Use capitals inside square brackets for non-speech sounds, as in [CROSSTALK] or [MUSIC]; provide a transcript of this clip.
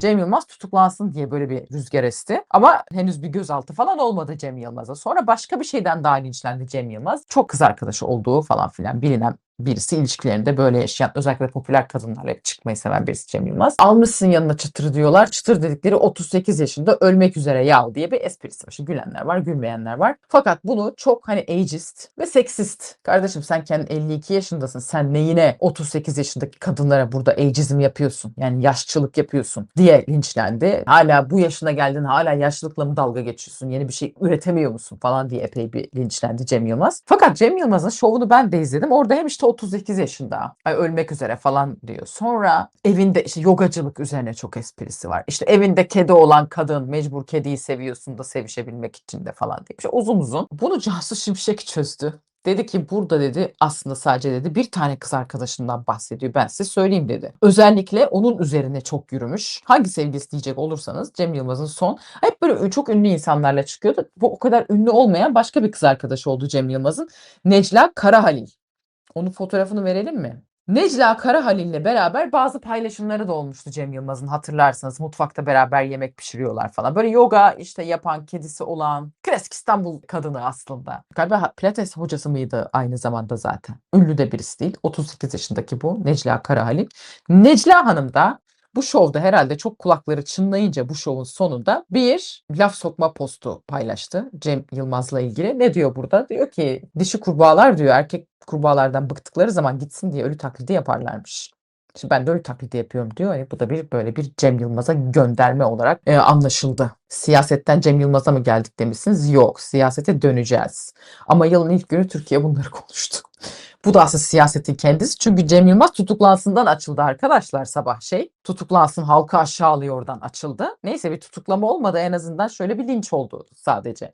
Cem Yılmaz tutuklansın diye böyle bir rüzgar esti. Ama henüz bir gözaltı falan olmadı Cem Yılmaz'a. Sonra başka bir şeyden daha linçlendi Cem Yılmaz. Çok kız arkadaşı olduğu falan filan bilinen birisi ilişkilerinde böyle yaşayan özellikle popüler kadınlarla hep çıkmayı seven birisi Cem Yılmaz. Almışsın yanına çıtır diyorlar. Çıtır dedikleri 38 yaşında ölmek üzere yav diye bir esprisi var. İşte gülenler var, gülmeyenler var. Fakat bunu çok hani ageist ve seksist. Kardeşim sen kendin 52 yaşındasın. Sen neyine 38 yaşındaki kadınlara burada ageizm yapıyorsun? Yani yaşçılık yapıyorsun diye linçlendi. Hala bu yaşına geldin hala yaşlılıkla mı dalga geçiyorsun? Yeni bir şey üretemiyor musun falan diye epey bir linçlendi Cem Yılmaz. Fakat Cem Yılmaz'ın şovunu ben de izledim. Orada hem işte 38 yaşında ay ölmek üzere falan diyor. Sonra evinde işte yogacılık üzerine çok esprisi var. İşte evinde kedi olan kadın mecbur kediyi seviyorsun da sevişebilmek için de falan diye. İşte uzun uzun. Bunu Cansu Şimşek çözdü. Dedi ki burada dedi aslında sadece dedi bir tane kız arkadaşından bahsediyor. Ben size söyleyeyim dedi. Özellikle onun üzerine çok yürümüş. Hangi sevgilisi diyecek olursanız Cem Yılmaz'ın son hep böyle çok ünlü insanlarla çıkıyordu. Bu o kadar ünlü olmayan başka bir kız arkadaşı oldu Cem Yılmaz'ın. Necla Karahalil. Onun fotoğrafını verelim mi? Necla Karahalil'le beraber bazı paylaşımları da olmuştu Cem Yılmaz'ın hatırlarsanız. Mutfakta beraber yemek pişiriyorlar falan. Böyle yoga işte yapan, kedisi olan klasik İstanbul kadını aslında. Galiba pilates hocası mıydı aynı zamanda zaten. Ünlü de birisi değil. 38 yaşındaki bu Necla Karahalil. Necla Hanım da bu şovda herhalde çok kulakları çınlayınca bu şovun sonunda bir laf sokma postu paylaştı Cem Yılmaz'la ilgili. Ne diyor burada? Diyor ki dişi kurbağalar diyor erkek kurbağalardan bıktıkları zaman gitsin diye ölü taklidi yaparlarmış. Şimdi ben de ölü taklidi yapıyorum diyor. Yani bu da bir böyle bir Cem Yılmaz'a gönderme olarak e, anlaşıldı. Siyasetten Cem Yılmaz'a mı geldik demişsiniz? Yok. Siyasete döneceğiz. Ama yılın ilk günü Türkiye bunları [LAUGHS] konuştu. Bu da aslında siyasetin kendisi. Çünkü Cem Yılmaz tutuklansından açıldı arkadaşlar sabah şey. Tutuklansın halkı aşağılıyordan açıldı. Neyse bir tutuklama olmadı en azından şöyle bir linç oldu sadece.